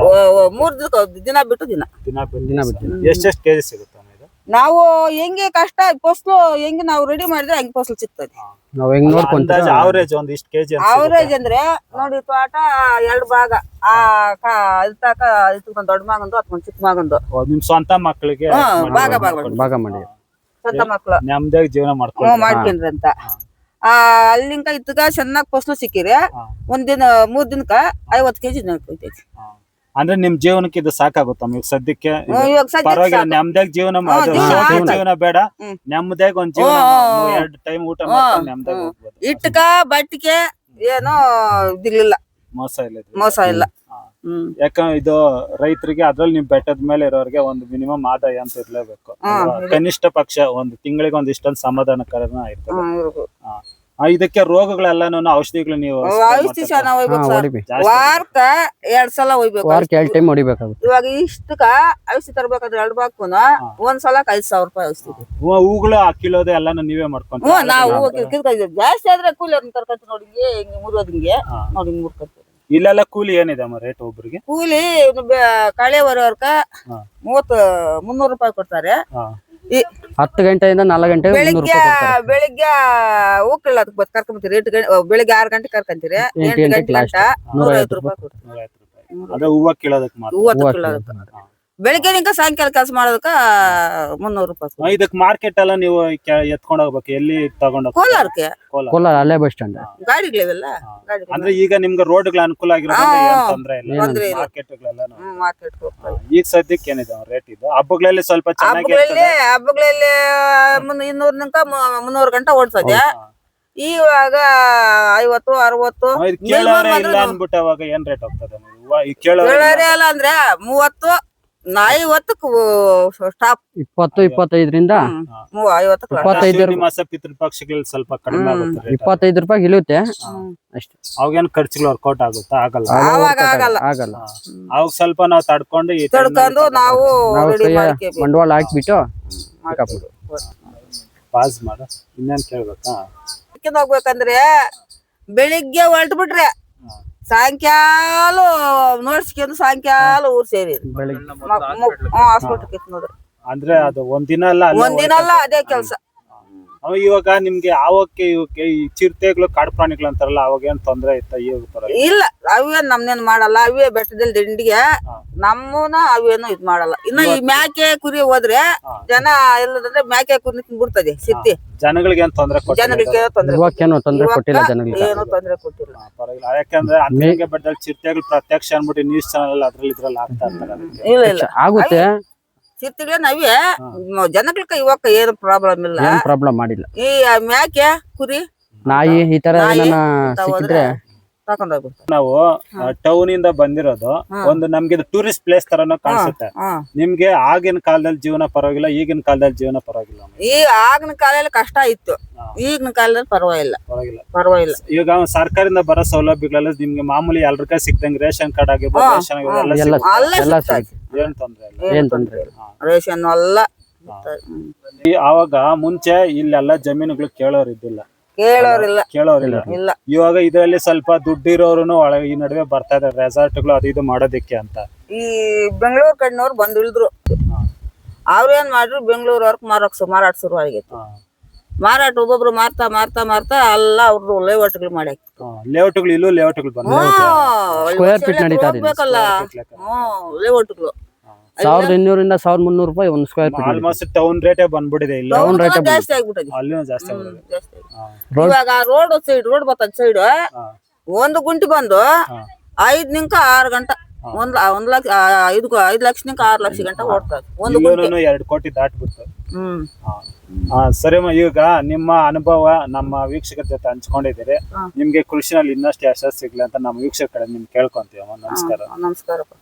S2: ಮೂರ್ ದಿನ ದಿನ ಬಿಟ್ಟು ದಿನ.
S1: ದಿನ
S4: ದಿನ
S1: ಬಿಟ್ಟು ಎಷ್ಟೆಷ್ಟು ಕೆಜಿ ಸಿಗುತ್ತೆ?
S2: ನಾವು ಹೆಂಗೆ ಕಷ್ಟ ಫಸ್ಲು ಹೆಂಗ್ ನಾವು ರೆಡಿ ಮಾಡಿದ್ರೆ ಹಂಗೆ ಫಸ್ಲು ಸಿಗ್ತದೆ.
S4: ನಾವ್ ಹೆಂಗ್
S1: ಅಂದಾಜು ಅವರೇಜ್ ಒಂದ್ ಇಷ್ಟು ಕೆಜಿ
S2: ಅವರೇಜ್ ಅಂದ್ರೆ ನೋಡಿ ತೋಟ ಎರಡು ಭಾಗ. ಆ ಕಾ ಇಲ್ತಾಕ ದೊಡ್ಡ ಮಗಂದು ಅಥವಾ ಚಿಕ್ಕ ಮಗಂದು.
S1: ನಿಮ್ ಸ್ವಂತ ಮಕ್ಕಳಿಗೆ
S2: ಹಾ, ಭಾಗ ಭಾಗ
S1: ಮಾಡ್ಕೊಂಡು
S4: ಭಾಗ ಮಾಡಿ.
S2: ಸ್ವಂತ ಮಕ್ಳು.
S1: ನೆಮ್ಮದಿಯಾಗಿ ಜೀವನ
S2: ಹ್ಮ್ ಮಾಡ್ಕೊಂಡ್ರಿ ಅಂತ ಆ ಅಲ್ಲಿಂಕ ಇತ್ತಗ ಚೆನ್ನಾಗ್ ಫಸ್ಲು ಸಿಕ್ಕಿರಿ
S1: ಹಾ.
S2: ಒಂದಿನ ಮೂರ್ ದಿನಕ್ಕ ಐವತ್ ಕೆಜಿ ಹೋಗ್ತೈತಿ
S1: ಅಂದ್ರೆ ನಿಮ್ ಜೀವನಕ್ಕೆ ಇದು ಸಾಕಾಗುತ್ತಮ್ಮ ಈಗ ಸದ್ಯಕ್ಕೆ ಇದು
S2: ಇವಾಗ ಸದ್ಯಕ್ಕೆ
S1: ಪರವಾಗಿಲ್ಲ
S2: ಸಾಕು.
S1: ನೆಮ್ಮದಿಯಾಗಿ ಜೀವನ
S2: ಹ್ಮ್, ಜೀವನ
S1: ಶೋಕಿ
S2: ಆಯ್ತು.
S1: ಜೀವನ ಬೇಡ
S2: ಹ್ಮ್.
S1: ನೆಮ್ಮದಿಯಾಗಿ ಒಂದ್ ಜೀವನ
S2: ಹ್ಮ್,
S1: ಎರಡು ಟೈಮ್ ಊಟ
S2: ಹ್ಮ್,
S1: ಮಾಡ್ಕೊಂಡು ನೆಮ್ಮದಿಯಾಗಿ
S2: ಹ್ಮ್.
S1: ಹೋಗ್ಬೋದು
S2: ಇಟ್ಟಕ ಬಟ್ಟಿಗೆ ಏನೋ ಇದಿರ್ಲಿಲ್ಲ
S1: ಮೋಸ ಇಲ್ಲ ಇದು.
S2: ಮೋಸ ಇಲ್ಲ
S1: ಹಾ.
S2: ಹ್ಮ್
S1: ಯಾಕಂದ್ರೆ ಇದು ರೈತರಿಗೆ ಅದ್ರಲ್ಲಿ ನಿಮ್ ಬೆಟ್ಟದ ಮೇಲೆ ಇರೋರಿಗೆ ಒಂದು ಮಿನಿಮಮ್ ಆದಾಯ ಅಂತ ಇರ್ಲೇಬೇಕು
S2: ಹಾ,
S1: ಅಲ್ವಾ? ಕನಿಷ್ಠ ಪಕ್ಷ ಒಂದು ತಿಂಗಳಿಗೆ ಒಂದ್ ಇಷ್ಟೊಂದು ಸಮಾಧಾನಕರನ ಇರ್ತದೆ
S2: ಹ್ಮ್, ಇರ್ಬೋದು.
S1: ಆ, ಇದಕ್ಕೆ ರೋಗಗಳೆಲ್ಲಾನು ಔಷಧಿಗಳು ನೀವು
S2: ಔಷಧಿ ಒಯ್ಬೇಕು
S4: ಹಾ
S2: ಸರ್.
S4: ಹೊಡಿಬೇಕು.
S1: ಜಾಸ್ತಿ
S2: ವಾರಕ್ಕ ಎರಡ್ ಸಲ ಹೋಗ್ಬೇಕು
S4: ವಾರಕ್ಕೆ ಎರಡು ಟೈಮ್ ಹೊಡಿಬೇಕಾಗುತ್ತೆ.
S2: ಇವಾಗ ಇಷ್ಟಕ್ಕ ಔಷಧಿ ತರ್ಬೇಕಾದ್ರೆ ಎರಡ್ ಬಾಕುನ ಒಂದ್ ಸಲಕ್ ಐದ್ ಸಾವಿರ ರೂಪಾಯಿ ಔಷಧಿ.
S1: ಹೂಗಳು ಹಾಕಿಲೋದು ಎಲ್ಲಾನು ನೀವೇ
S2: ಹ್ಮ್ ಕಿರ್ಕೊಂಡಿದ್ವಿ ಜಾಸ್ತಿ ಆದ್ರೆ ಕೂಲಿ ಅವ್ರನ್ನ ಕರ್ಕೊಂತ ನೋಡಿ ಹಿಂಗೆ ಹಿಂಗೆ ಮುರಿಯೋದ್ ಹಿಂಗೆ.
S1: ಹಾ.
S2: ನೋಡಿ ಹಿಂಗ್ ಮುರ್ಕೊಂತೀವಿ
S1: ಇಲ್ಲೆಲ್ಲ ಕೂಲಿ ಏನಿದೆ ಅಮ್ಮ ರೇಟ್ ಒಬ್ರಿಗೆ?
S2: ಕೂಲಿ ಇವ್ನು ಬೆ- ಕಳೆ ಬರೋರ್ಕ
S1: ಹಾ.
S2: ಮೂವತ್ತು ಮುನ್ನೂರು ರೂಪಾಯಿ ಕೊಡ್ತಾರೆ.
S1: ಹಾ.
S2: ಈ
S4: ಹತ್ತು ಗಂಟೆಯಿಂದ ನಾಲ್ಕು ಗಂಟೆ
S2: ಬೆಳಿಗ್ಗೆ
S4: ರೂಪಾಯಿ ಕೊಡ್ತಾರೆ.
S2: ಬೆಳಿಗ್ಗೆ ಹೋಗ್ಲಿಲ್ಲ ಅದಕ್ಕೆ ಬತ್ ಕರ್ಕೊಂಬತ್ತೀರಿ ಎಂಟು ಗಂಟೆ ಬೆಳಿಗ್ಗೆ ಆರು ಗಂಟೆ ಕರ್ಕೊಂತೀರಿ.
S4: ಎಂಟು
S2: ಗಂಟೆ. ಗಂಟ ನೂರೈವತ್ತು ರೂಪಾಯಿ
S1: ಅದೇ ಹೂವ ಕೀಳೋದಕ್ಕೆ ಮಾತ್ರ.
S4: ಹೂವ
S2: ಕಿಲೋ ಅದಕ್ಕೆ ಬೆಳಿಗ್ಗೆ ನಿಂಕ ಸಾಯಂಕಾಲ ಕೆಲಸ ಮಾಡೋದಕ್ಕ ಮುನ್ನೂರು ರೂಪಾಯಿ
S1: ಇದಕ್ ಮಾರ್ಕೆಟ್ ಎಲ್ಲ ನೀವು ಕೆ- ಎತ್ಕೊಂಡ್ ಹೋಗ್ಬೇಕು? ಎಲ್ಲಿ ತಗೊಂಡ್
S2: ಕೋಲಾರಕ್ಕೆ.
S1: ಕೋಲಾರ.
S4: ಕೋಲಾರ ಅಲ್ಲೇ ಬಸ್ ಸ್ಟ್ಯಾಂಡ್
S2: ಗಾಡಿಗಳಿವೆಲ್ಲ? ಗಾಡಿಗಳು
S1: ಅಂದ್ರೆ ಈಗ ನಿಮ್ಗೆ ರೋಡ್ಗಳ ಅನುಕೂಲ ಆಗಿರೋದ್ರಿಂದ
S2: ಹಾ,
S1: ಏನ್ ತೊಂದ್ರೆ ಇಲ್ಲ?
S2: ತೊಂದ್ರೆ ಇಲ್ಲ.
S1: ಮಾರ್ಕೆಟ್ಗಳೆಲ್ಲ
S2: ಮಾರ್ಕೆಟ್ ಹೋಗ್ತಾರೆ.
S1: ಈಗ ಸದ್ಯಕ್ಕೆ ಏನಿದೆ ರೇಟ್ ಇದು? ಹಬ್ಬಗಳಲ್ಲಿ ಸ್ವಲ್ಪ ಚೆನ್ನಾಗಿ
S2: ಹಬ್ಬಗಳಲ್ಲಿ ಹಬ್ಬಗಳಲ್ಲಿ ಮುನ್ನ ಇನ್ನೂರ್ ನಿಂಕ ಮುನ್ನೂರು ಗಂಟೆ ಓಡ್ಸೋದೆ. ಇವಾಗ ಐವತ್ತು ಅರವತ್ತು
S1: ಕೇಳೋರೆ ಇಲ್ಲ
S2: ಅಂದ್ರೆ
S1: ಅನ್ಬಿಟ್ಟು ಅವಾಗ ಏನ್ ರೇಟ್ ಹೋಗ್ತದೆ? ಹೂವ ಈ ಕೇಳೋರೆ
S2: ಅಂದ್ರೆ ಮೂವತ್ತು ನಾ ಐವತ್ತಕ್ಕೆ ಸ್ಟಾಪ್
S4: ಇಪ್ಪತ್ತು ಇಪ್ಪತ್ತೈದರಿಂದ ಇಪ್ಪತ್ತೈದು
S1: ಮಾಸ ಸ್ವಲ್ಪ ಕಡಿಮೆ ಆಗುತ್ತೆ.
S4: ಇಪ್ಪತ್ತೈದು ರೂಪಾಯಿ ಇಳುತ್ತೆ ಅಷ್ಟೇ.
S1: ಅವಾಗೇನು ಖರ್ಚುಗಳು ವರ್ಕೌಟ್ ಆಗುತ್ತಾ? ಆಗಲ್ಲ.
S2: ಆವಾಗ ಆಗಲ್ಲ.
S4: ಆಗಲ್ಲ.
S1: ಅವಾಗ ಸ್ವಲ್ಪ ನಾವು ತಡ್ಕೊಂಡು
S2: ತಡ್ಕೊಂಡು ನಾವು
S4: ಬಂಡವಾಳ ಹಾಕ್ಬಿಟ್ಟು
S1: ಪಾಸ್ ಮಾಡು. ಇನ್ನೇನ್ ಕೇಳ್ಬೇಕಾ?
S2: ಹೋಗ್ಬೇಕಂದ್ರೆ ಬೆಳಿಗ್ಗೆ ಹೊರಟು ಬಿಟ್ರೆ ಸಾಯಂಕಾಲ ನೋಡ್ಸ್ಕೊಂಡು ಸಾಯಂಕಾಲ ಊರ್ ಸೇರಿ. ಹಾಸ್ಪಿಟಲ್ ನೋಡ್ರಿ
S1: ಅಂದ್ರೆ ಅದು ಒಂದಿನ ಅಲ್ಲೇ
S2: ಒಂದಿನ ಅಲ್ಲ ಅದೇ ಕೆಲ್ಸ.
S1: ಅವ ಇವಾಗ ನಿಮ್ಗೆ ಆವಕ್ಕೆ ಇವಕ್ಕೆ ಈ ಚಿರತೆಗಳು ಕಾಡು ಪ್ರಾಣಿಗಳು ಅಂತಾರಲ್ಲ ಅವಾಗ ಏನ್ ತೊಂದ್ರೆ ಇತ್ತ ಇವಾಗ ಪರವಾಗಿಲ್ಲ
S2: ಇಲ್ಲ ಅವೇ ನಮ್ನೇನ್ ಮಾಡಲ್ಲ ಅವೇ ಬೆಟ್ಟದಲ್ಲಿ ದಿಂಡಿಗೆ. ನಮ್ಮನ ಅವೇನು ಇದ್ ಮಾಡಲ್ಲ. ಇನ್ನ ಈ ಮ್ಯಾಕೆ ಕುರಿ ಹೋದ್ರೆ ಜನ ಇಲ್ಲದಂದ್ರೆ ಮ್ಯಾಕೆ ಕುರಿ ತಿನ್ಬಿಡ್ತದೆ ಸಿತ್ತಿ.
S1: ಜನಗಳಿಗೆ ಏನ್ ತೊಂದ್ರೆ ಕೊಟ್ಟಿಲ್ಲ?
S2: ಜನಗಳಿಗೆ ತೊಂದ್ರೆ
S4: ಕೊಟ್ಟಿಲ್ಲ ಜನಗಳಿಗೆ.
S2: ಏನು ತೊಂದ್ರೆ ಕೊಟ್ಟಿಲ್ಲ.
S1: ಪರವಾಗಿಲ್ಲ. ಯಾಕಂದ್ರೆ ಅಂತಂಗೆ ಬೆಟ್ಟದಲ್ಲಿ ಚಿರತೆಗಳು ಪ್ರತ್ಯಕ್ಷ ಅನ್ಬಿಟ್ಟು ನ್ಯೂಸ್ ಚಾನಲ್ ಅದ್ರಲ್ಲಿ ಇದ್ರಲ್ಲಿ ಆಗ್ತಾ ಇರ್ತಾರೆ ಅದಕ್ಕೆ.
S2: ಇಲ್ಲ ಇಲ್ಲ.
S4: ಆಗುತ್ತೆ.
S2: ಸಿತ್ತಿಗೆ ನಾವೇ ಜನಗಳಿಗೆ ಇವಾಗ ಏನು ಪ್ರಾಬ್ಲಮ್ ಇಲ್ಲ.
S4: ಏನ್ ಪ್ರಾಬ್ಲಮ್ ಮಾಡಿಲ್ಲ.
S2: ಈ ಮ್ಯಾಕೆ ಕುರಿ?
S4: ನಾಯಿ ಈ ತರ
S2: ನಾಯಿ
S4: ಸಿಕ್ಕಿದ್ರೆ
S1: ನಾವು ಟೌನ್ ಇಂದ ಬಂದಿರೋದು ಒಂದು ನಮ್ಗೆ ಟೂರಿಸ್ಟ್ ಪ್ಲೇಸ್ ತರನು ಕಾಣಿಸುತ್ತೆ. ನಿಮ್ಗೆ ಆಗಿನ ಕಾಲದಲ್ಲಿ ಜೀವನ ಪರವಾಗಿಲ್ಲ ಈಗಿನ ಕಾಲದಲ್ಲಿ ಜೀವನ ಪರವಾಗಿಲ್ಲ.
S2: ಈ ಆಗಿನ ಕಾಲದಲ್ಲಿ ಕಷ್ಟ ಇತ್ತು. ಈಗಿನ ಕಾಲದಲ್ಲಿ ಪರವಾಗಿಲ್ಲ.
S1: ಪರವಾಗಿಲ್ಲ.
S2: ಪರವಾಗಿಲ್ಲ.
S1: ಈಗ ಸರ್ಕಾರದಿಂದ ಬರೋ ಸೌಲಭ್ಯಗಳೆಲ್ಲ ನಿಮ್ಗೆ ಮಾಮೂಲಿ ಎಲ್ರಿಗ ಸಿಕ್ದಂಗೆ ರೇಷನ್ ಕಾರ್ಡ್ ಆಗಿರ್ಬೋದು. ರೇಷನ್ ಆಗಿರ್ಬೋದು ಎಲ್ಲ
S4: ಎಲ್ಲ
S1: ಸಿಗುತ್ತೆ.
S4: ಎಲ್ಲ ಸಿಗುತ್ತೆ.
S1: ಏನ್ ತೊಂದ್ರೆ ಇಲ್ಲ.
S4: ಏನ್ ತೊಂದ್ರೆ ಇಲ್ಲ.
S2: ರೇಷನ್ ಎಲ್ಲ
S1: ಈ ಆವಾಗ ಮುಂಚೆ ಇಲ್ಲೆಲ್ಲ ಜಮೀನುಗಳು ಕೇಳೋರ್ ಇದ್ದಿಲ್ಲ.
S2: ಕೇಳೋರಿಲ್ಲ.
S1: ಕೇಳೋರಿಲ್ಲ.
S2: ಇಲ್ಲ.
S1: ಇವಾಗ ಇದರಲ್ಲಿ ಸ್ವಲ್ಪ ದುಡ್ಡಿರೋರು ಒಳಗೆ ಈ ನಡುವೆ ಬರ್ತಾ ಇದಾರೆ. ರೆಸಾರ್ಟ್ಗಳು ಅದು ಇದು ಮಾಡೋದಿಕ್ಕೆ ಅಂತ.
S2: ಈ ಬೆಂಗಳೂರು ಕಡೆನವ್ರು ಬಂದು ಇಳಿದ್ರು ಅವ್ರೇನ್ ಮಾಡ್ರು? ಬೆಂಗಳೂರು ವರ್ಕ್ ಮಾರಕ್ ಮಾರಾಟ ಶುರು ಆಗೈತೆ. ಮಾರಾಟ ಒಬ್ಬೊಬ್ರು ಮಾರ್ತಾ ಮಾರ್ತಾ ಮಾರ್ತಾ ಎಲ್ಲ ಅವ್ರದ್ದು ಲೇಔಟ್ಗಳು ಮಾಡಿ
S1: ಲೇಔಟ್ಗಳು ಇಲ್ಲೂ ಲೇಔಟ್ಗಳು
S4: Square feet ನಡೀತಾ ಇದೆ.
S2: ಲೇಔಟ್ಗಳು.
S4: ಸಾವಿರದ ಇನ್ನೂರಿಂದ ಸಾವಿರದ ಮುನ್ನೂರು ರೂಪಾಯಿ ಒಂದು ಸ್ಕ್ವೇರ್ ಫೀಟ್
S1: ಆಲ್ಮೋಸ್ಟ್ ಟೌನ್ ರೇಟೇ ಬಂದ್ಬಿಟ್ಟಿದೆ ಇಲ್ಲ.
S4: ಟೌನ್ rate
S2: ಜಾಸ್ತಿ ಆಗ್ಬಿಟ್ಟದೆ.
S1: ಅಲ್ಲಿನೂ ಜಾಸ್ತಿ.
S4: Road-
S2: ಇವಾಗ ರೋಡ್ ಸೈಡ್ ರೋಡ್ ಬರ್ತದ ಸೈಡ್ ಒಂದು ಗುಂಟಿ ಬಂದು. ಐದ್ ನಿಂಕ ಆರು ಗಂಟೆ. ಒಂದ್ ಒಂದ್ ಲಕ್ಷ ಐದು ಐದು ಲಕ್ಷ ನಿಂಕ ಆರು ಲಕ್ಷ ಗಂಟೆ ಓಡ್ತದೆ ಒಂದು
S1: ಎರಡು ಕೋಟಿ ದಾಟ್ಬಿಡ್ತದೆ
S2: ಹ್ಮ್.
S1: ಸರಿಮ್ಮ ಈಗ ನಿಮ್ಮ ಅನುಭವ ನಮ್ಮ ವೀಕ್ಷಕರ ಜೊತೆ ಹಂಚ್ಕೊಂಡಿದ್ದೀರಿ. ನಿಮ್ಗೆ ಕೃಷಿನಲ್ಲಿ ಇನ್ನಷ್ಟು ಯಶಸ್ ಸಿಗ್ಲಿ ಅಂತ ನಮ್ಮ ವೀಕ್ಷಕರ ನಿಮ್ಗೆ ಕೇಳ್ಕೊಂತೀವಮ್ಮ ನಮಸ್ಕಾರ.
S2: ನಮಸ್ಕಾರಪ್ಪ.